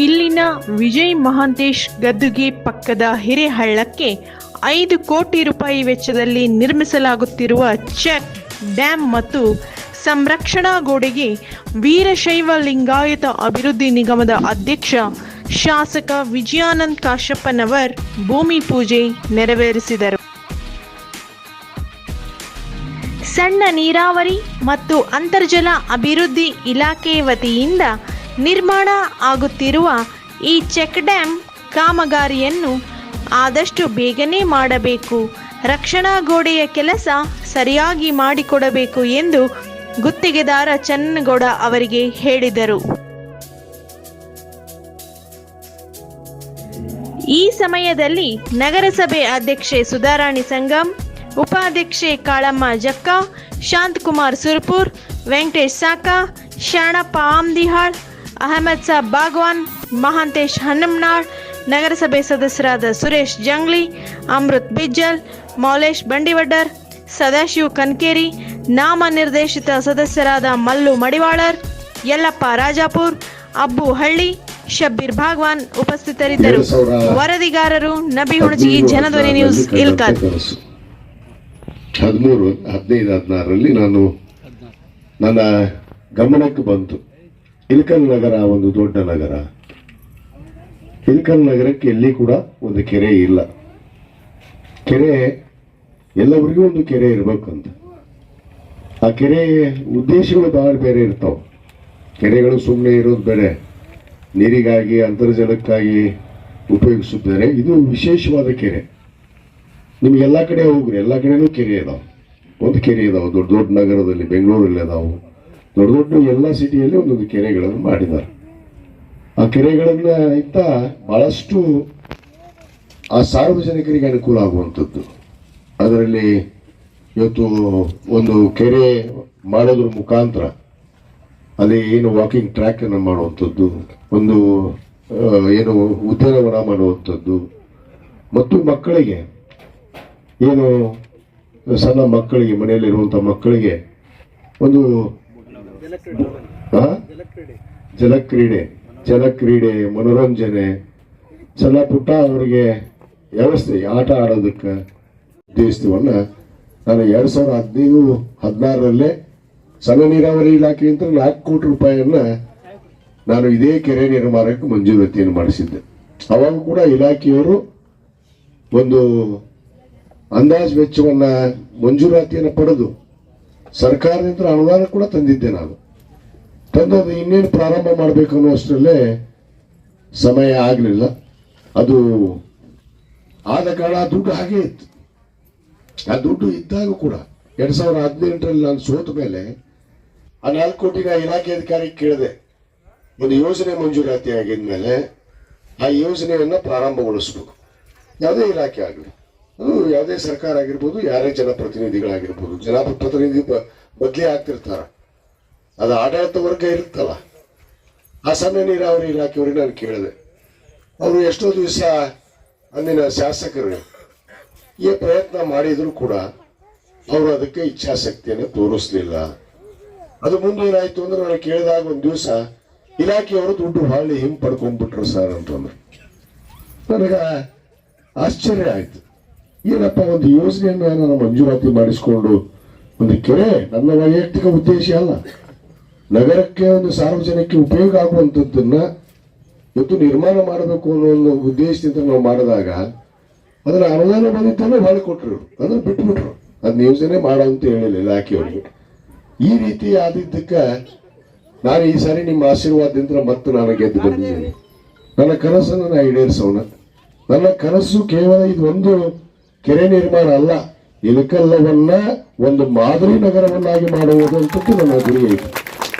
ವಿಜಯ್ ಮಹಾಂತೇಶ್ ಗದ್ದುಗೆ ಪಕ್ಕದ ಹಿರೇಹಳ್ಳಕ್ಕೆ ಐದು ಕೋಟಿ ರೂಪಾಯಿ ವೆಚ್ಚದಲ್ಲಿ ನಿರ್ಮಿಸಲಾಗುತ್ತಿರುವ ಚೆಕ್ ಡ್ಯಾಂ ಮತ್ತು ಸಂರಕ್ಷಣಾ ಗೋಡೆಗೆ ವೀರಶೈವ ಲಿಂಗಾಯತ ಅಭಿವೃದ್ಧಿ ನಿಗಮದ ಅಧ್ಯಕ್ಷ ಶಾಸಕ ವಿಜಯಾನಂದ್ ಕಾಶಪ್ಪನವರ್ ಭೂಮಿ ಪೂಜೆ ನೆರವೇರಿಸಿದರು. ಸಣ್ಣ ನೀರಾವರಿ ಮತ್ತು ಅಂತರ್ಜಲ ಅಭಿವೃದ್ಧಿ ಇಲಾಖೆ ವತಿಯಿಂದ ನಿರ್ಮಾಣ ಆಗುತ್ತಿರುವ ಈ ಚೆಕ್ ಡ್ಯಾಂ ಕಾಮಗಾರಿಯನ್ನು ಆದಷ್ಟು ಬೇಗನೆ ಮಾಡಬೇಕು. ರಕ್ಷಣಾ ಗೋಡೆಯ ಕೆಲಸ ಸರಿಯಾಗಿ ಮಾಡಿಕೊಡಬೇಕು ಎಂದು ಗುತ್ತಿಗೆದಾರ ಚನ್ನಗೌಡ ಅವರಿಗೆ ಹೇಳಿದರು. ಈ ಸಮಯದಲ್ಲಿ ನಗರಸಭೆ ಅಧ್ಯಕ್ಷೆ ಸುಧಾರಾಣಿ ಸಂಗಮ್, ಉಪಾಧ್ಯಕ್ಷೆ ಕಾಳಮ್ಮ ಜಕ್ಕ, ಶಾಂತಕುಮಾರ್ ಸುರ್ಪುರ್, ವೆಂಕಟೇಶ್ ಸಾಕ, ಶಾಣಪ್ಪ ಆಮ್ದಿಹಾಳ್ ಅಹಮದ್ ಸಾಬ್ ಬಾಗ್ವಾನ್ ಮಹಾಂತೇಶ್ ಹನ್ನಮ್ನಾಳ್ ನಗರಸಭೆ ಸದಸ್ಯರಾದ ಸುರೇಶ್ ಜಂಗ್ಲಿ ಅಮೃತ್ ಬಿಜ್ಜಲ್ ಮೌಲೇಶ್ ಬಂಡಿವಡ್ಡರ್ ಸದಾಶಿವ್ ಕನ್ಕೇರಿ ನಾಮ ನಿರ್ದೇಶಿತ ಸದಸ್ಯರಾದ ಮಲ್ಲು ಮಡಿವಾಳರ್ ಯಲ್ಲಪ್ಪ ರಾಜಾಪುರ್ ಅಬ್ಬು ಹಳ್ಳಿ ಶಬ್ಬೀರ್ ಭಾಗ್ವಾನ್ ಉಪಸ್ಥಿತರಿದ್ದರು. ವರದಿಗಾರರು ನಬಿ ಹುಣಜಿ ಜನಧ್ವನಿ ನ್ಯೂಸ್ ಇಲ್ಕಲ್ ಹದಿಮೂರು ಹದಿನೈದು ಹದಿನಾರರಲ್ಲಿ ನಾನು ನನ್ನ ಗಮನಕ್ಕೆ ಬಂತು. ಇಲ್ಕಲ್ ನಗರ ಒಂದು ದೊಡ್ಡ ನಗರ. ಇಲ್ಕಲ್ ನಗರಕ್ಕೆ ಎಲ್ಲಿ ಕೂಡ ಒಂದು ಕೆರೆ ಇಲ್ಲ. ಕೆರೆ ಎಲ್ಲವರಿಗೂ ಒಂದು ಕೆರೆ ಇರಬೇಕಂತ. ಆ ಕೆರೆ ಉದ್ದೇಶಗಳು ಬಹಳ ಬೇರೆ ಇರ್ತಾವ. ಕೆರೆಗಳು ಸುಮ್ಮನೆ ಇರೋದು ಬೇರೆ. ನೀರಿಗಾಗಿ, ಅಂತರ್ಜಲಕ್ಕಾಗಿ ಉಪಯೋಗಿಸುತ್ತಾರೆ ಇದು ವಿಶೇಷವಾದ ಕೆರೆ. ನಿಮ್ಗೆ ಎಲ್ಲ ಕಡೆ ಹೋಗ್ರಿ. ಎಲ್ಲ ಕಡೆನೂ ಕೆರೆ ಇದಾವೆ. ಒಂದು ಕೆರೆ ಇದಾವೆ. ದೊಡ್ಡ ದೊಡ್ಡ ನಗರದಲ್ಲಿ ಬೆಂಗಳೂರಲ್ಲಿ ಅದಾವು ದೊಡ್ಡ ದೊಡ್ಡ ಎಲ್ಲ ಸಿಟಿಯಲ್ಲಿ ಒಂದೊಂದು ಕೆರೆಗಳನ್ನು ಮಾಡಿದ್ದಾರೆ ಆ ಕೆರೆಗಳನ್ನ ಇಂತ ಬಹಳಷ್ಟು ಆ ಸಾರ್ವಜನಿಕರಿಗೆ ಅನುಕೂಲ ಆಗುವಂಥದ್ದು ಅದರಲ್ಲಿ ಇವತ್ತು ಒಂದು ಕೆರೆ ಮಾಡೋದ್ರ ಮುಖಾಂತರ ಅಲ್ಲಿ ಏನು ವಾಕಿಂಗ್ ಟ್ರ್ಯಾಕ್ ಅನ್ನು ಮಾಡುವಂಥದ್ದು, ಒಂದು ಏನು ಉದ್ಯಾನವನ ಮಾಡುವಂಥದ್ದು ಮತ್ತು ಮಕ್ಕಳಿಗೆ ಏನು ಸಣ್ಣ ಮಕ್ಕಳಿಗೆ, ಮನೆಯಲ್ಲಿರುವಂಥ ಮಕ್ಕಳಿಗೆ ಒಂದು? ಜಲಕ್ರೀಡೆ ಜಲಕ್ರೀಡೆ ಮನೋರಂಜನೆ ಸಣ್ಣ ಪುಟ್ಟ ಅವರಿಗೆ ವ್ಯವಸ್ಥೆ, ಆಟ ಆಡೋದಕ್ಕೆ ಉದ್ದೇಶವನ್ನ ನಾನು ಎರಡು ಸಾವಿರದ ಹದಿನೈದು, ಹದಿನಾರರಲ್ಲೇ ಸಣ್ಣ ನೀರಾವರಿ ಇಲಾಖೆಯಿಂದ ನಾಲ್ಕು ಕೋಟಿ ರೂಪಾಯಿಯನ್ನು ನಾನು ಇದೇ ಕೆರೆ ನಿರ್ಮಾಣಕ್ಕೆ ಮಂಜೂರಾತಿಯನ್ನು ಮಾಡಿಸಿದ್ದೆ. ಅವಾಗ ಕೂಡ ಇಲಾಖೆಯವರು ಒಂದು ಅಂದಾಜು ವೆಚ್ಚವನ್ನು ಮಂಜೂರಾತಿಯನ್ನು ಪಡೆದು ಸರ್ಕಾರದಿಂದ ಅನುದಾನ ಕೂಡ ತಂದಿದ್ದೆ ನಾನು. ತಂದು ಅದು ಇನ್ನೇನು ಪ್ರಾರಂಭ ಮಾಡಬೇಕು ಅನ್ನೋ ಅಷ್ಟರಲ್ಲೇ ಸಮಯ ಆಗಲಿಲ್ಲ. ಅದು ಆದ ಕಾರಣ ಆ ದುಡ್ಡು ಹಾಗೇ ಇತ್ತು. ಆ ದುಡ್ಡು ಇದ್ದಾಗ ಕೂಡ ಎರಡು ಸಾವಿರದ ಹದಿನೆಂಟರಲ್ಲಿ ನಾನು ಸೋತ ಮೇಲೆ ಆ ನಾಲ್ಕು ಕೋಟಿನ ಇಲಾಖೆ ಅಧಿಕಾರಿ ಕೇಳಿದೆ. ಒಂದು ಯೋಜನೆ ಮಂಜೂರಾತಿ ಆಗಿದ್ಮೇಲೆ ಆ ಯೋಜನೆಯನ್ನು ಪ್ರಾರಂಭಗೊಳಿಸ್ಬೇಕು. ಯಾವುದೇ ಇಲಾಖೆ ಆಗಲಿ. ಅದು ಯಾವುದೇ ಸರ್ಕಾರ ಆಗಿರ್ಬೋದು, ಯಾರೇ ಜನಪ್ರತಿನಿಧಿಗಳಾಗಿರ್ಬೋದು ಜನಪ್ರತಿನಿಧಿ ಬದಲಿ ಆಗ್ತಿರ್ತಾರ. ಅದು ಆಡಳಿತ ವರ್ಗ ಇರುತ್ತಲ್ಲ ಆ ಸಣ್ಣ ನೀರಾವರಿ ಇಲಾಖೆಯವರಿಗೆ ನಾನು ಕೇಳಿದೆ. ಅವರು ಎಷ್ಟೋ ದಿವಸ ಅಂದಿನ ಶಾಸಕರು ಈ ಪ್ರಯತ್ನ ಮಾಡಿದರೂ ಕೂಡ ಅವರು ಅದಕ್ಕೆ ಇಚ್ಛಾಶಕ್ತಿಯನ್ನು ತೋರಿಸ್ಲಿಲ್ಲ. ಅದು ಮುಂದೆ ಏನಾಯ್ತು ಅಂದ್ರೆ ನಾನು ಕೇಳಿದಾಗ ಒಂದು ದಿವಸ ಇಲಾಖೆಯವರು ದುಡ್ಡು ಹೊಳ್ಳಿ ಹಿಂಪಡ್ಕೊಂಡ್ಬಿಟ್ರು ಸರ್ ಅಂತಂದ್ರು. ನನಗ ಆಶ್ಚರ್ಯ ಆಯ್ತು. ಏನಪ್ಪ, ಒಂದು ಯೋಜನೆಯನ್ನ ನಾನು ಮಂಜೂರಾತಿ ಮಾಡಿಸ್ಕೊಂಡು ಒಂದು ಕೆರೆ, ನನ್ನ ವೈಯಕ್ತಿಕ ಉದ್ದೇಶ ಅಲ್ಲ. ನಗರಕ್ಕೆ ಒಂದು ಸಾರ್ವಜನಿಕ ಉಪಯೋಗ ಆಗುವಂಥದ್ದನ್ನ ಇವತ್ತು ನಿರ್ಮಾಣ ಮಾಡಬೇಕು ಅನ್ನೋ ಒಂದು ಉದ್ದೇಶದಿಂದ ನಾವು ಮಾಡಿದಾಗ ಅದರ ಅನುದಾನ ಬಂದಿದ್ದನ್ನು ಮಾಡಿಕೊಟ್ರು ಅದನ್ನ ಬಿಟ್ಬಿಟ್ರು. ಅದನ್ನ ಯೋಜನೆ ಮಾಡೋ ಅಂತ ಹೇಳಿಲ್ಲ ಇಲಾಖೆಯವರಿಗೆ. ಈ ರೀತಿ ಆದಿದ್ದಕ್ಕೆ ನಾನು ಈ ಸಾರಿ ನಿಮ್ಮ ಆಶೀರ್ವಾದದಿಂದ ಮತ್ತೆ ನಾನು ಗೆದ್ದು ಬಂದಿದ್ದೀನಿ. ನನ್ನ ಕನಸನ್ನು ನಾನು ಈಡೇರಿಸೋಣ. ನನ್ನ ಕನಸು ಕೇವಲ ಇದು ಒಂದು ಕೆರೆ ನಿರ್ಮಾಣ ಅಲ್ಲ ಇಲಕಲ್ಲವನ್ನ ಒಂದು ಮಾದರಿ ನಗರವನ್ನಾಗಿ ಮಾಡುವುದು ಅಂತದ್ದು ನನ್ನ ಗುರಿ ಐತೆ.